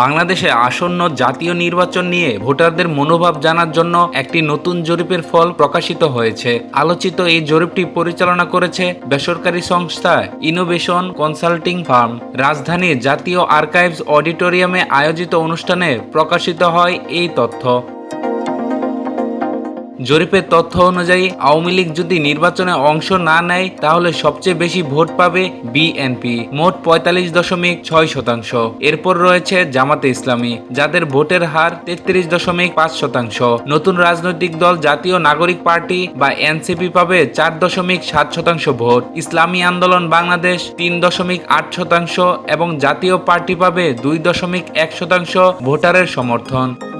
বাংলাদেশে আসন্ন জাতীয় নির্বাচন নিয়ে ভোটারদের মনোভাব জানার জন্য একটি নতুন জরিপের ফল প্রকাশিত হয়েছে। আলোচিত এই জরিপটি পরিচালনা করেছে বেসরকারি সংস্থা ইনোভেশন কনসাল্টিং ফার্ম রাজধানীর জাতীয় আর্কাইভস অডিটোরিয়ামে আয়োজিত অনুষ্ঠানে প্রকাশিত হয় এই তথ্য। জরিপের তথ্য অনুযায়ী, আওয়ামী লীগ যদি নির্বাচনে অংশ না নেয়, তাহলে সবচেয়ে বেশি ভোট পাবে বিএনপি, মোট পঁয়তাল্লিশ দশমিক ছয় শতাংশ। এরপর রয়েছে জামাতে ইসলামী, যাদের ভোটের হার তেত্রিশ দশমিক পাঁচ শতাংশ। নতুন রাজনৈতিক দল, জাতীয় নাগরিক পার্টি বা এনসিপি পাবে চার দশমিক সাত শতাংশ ভোট। ইসলামী আন্দোলন বাংলাদেশ তিন দশমিক আট শতাংশ এবং জাতীয় পার্টি পাবে দুই দশমিক এক শতাংশ ভোটারের সমর্থন।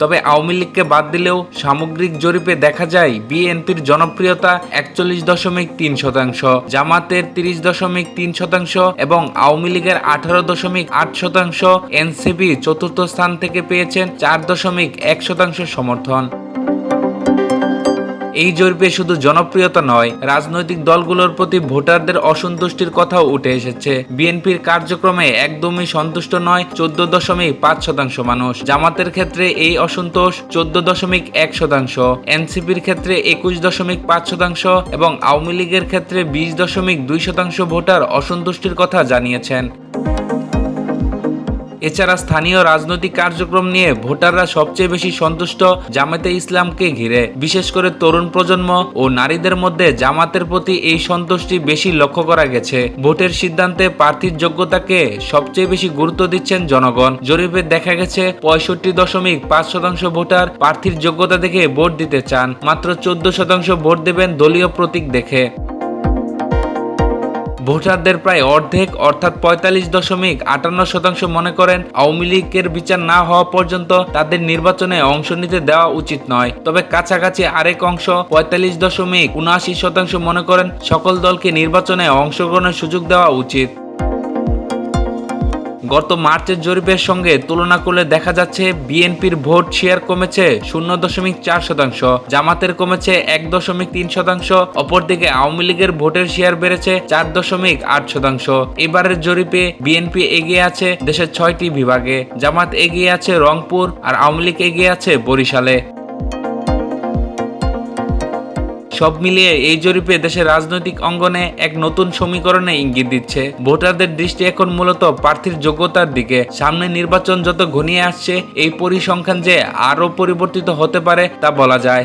তবে আওয়ামী লীগকে বাদ দিলেও সামগ্রিক জরিপে দেখা যায় বিএনপির জনপ্রিয়তা একচল্লিশ দশমিক তিন শতাংশ, জামাতের তিরিশ দশমিক তিন শতাংশ এবং আওয়ামী লীগের আঠারো দশমিক আট শতাংশ এনসিপি চতুর্থ স্থান থেকে পেয়েছেন চার দশমিক এক শতাংশ সমর্থন। এই জরিপে শুধু জনপ্রিয়তা নয়, রাজনৈতিক দলগুলোর প্রতি ভোটারদের অসন্তুষ্টির কথাও উঠে এসেছে। বিএনপির কার্যক্রমে একদমই সন্তুষ্ট নয় চোদ্দ দশমিক পাঁচ শতাংশ মানুষ। জামাতের ক্ষেত্রে এই অসন্তোষ চোদ্দ দশমিক এক শতাংশ, এনসিপির ক্ষেত্রে একুশ দশমিক পাঁচ শতাংশ এবং আওয়ামী লীগের ক্ষেত্রে বিশ দশমিক দুই শতাংশ ভোটার অসন্তুষ্টির কথা জানিয়েছেন। এছাড়া স্থানীয় রাজনৈতিক কার্যক্রম নিয়ে ভোটাররা সবচেয়ে বেশি সন্তুষ্ট জামাতে ইসলামকে ঘিরে। বিশেষ করে তরুণ প্রজন্ম ও নারীদের মধ্যে জামাতের প্রতি এই সন্তুষ্টি বেশি লক্ষ্য করা গেছে। ভোটের সিদ্ধান্তে প্রার্থীর যোগ্যতাকে সবচেয়ে বেশি গুরুত্ব দিচ্ছেন জনগণ। জরিপে দেখা গেছে, পঁয়ষট্টি দশমিক পাঁচ শতাংশ ভোটার প্রার্থীর যোগ্যতা দেখে ভোট দিতে চান। মাত্র চোদ্দ শতাংশ ভোট দেবেন দলীয় প্রতীক দেখে। ভোটারদের প্রায় অর্ধেক, অর্থাৎ পঁয়তাল্লিশ দশমিক আটান্ন শতাংশ মনে করেন আওয়ামী লীগের বিচার না হওয়া পর্যন্ত তাদের নির্বাচনে অংশ নিতে দেওয়া উচিত নয়। তবে কাছাকাছি আরেক অংশ, পঁয়তাল্লিশ দশমিক উনআশি শতাংশ মনে করেন সকল দলকে নির্বাচনে অংশগ্রহণের সুযোগ দেওয়া উচিত। গত মার্চের জরিপের সঙ্গে তুলনা করলে দেখা যাচ্ছে বিএনপির ভোট শেয়ার কমেছে শূন্য দশমিক চার শতাংশ, জামাতের কমেছে এক দশমিক তিন শতাংশ, অপরদিকে আওয়ামী লীগের ভোটের শেয়ার বেড়েছে চার দশমিক আট শতাংশ। এবারের জরিপে বিএনপি এগিয়ে আছে দেশের ছয়টি বিভাগে, জামাত এগিয়ে আছে রংপুর আর আওয়ামী লীগ এগিয়ে আছে বরিশালে। সব মিলিয়ে এই জরিপে দেশের রাজনৈতিক অঙ্গনে এক নতুন সমীকরণে ইঙ্গিত দিচ্ছে। ভোটারদের দৃষ্টি এখন মূলত প্রার্থীর যোগ্যতার দিকে। সামনে নির্বাচন যত ঘনিয়ে আসছে, এই পরিসংখ্যান যে আরও পরিবর্তিত হতে পারে তা বলা যায়।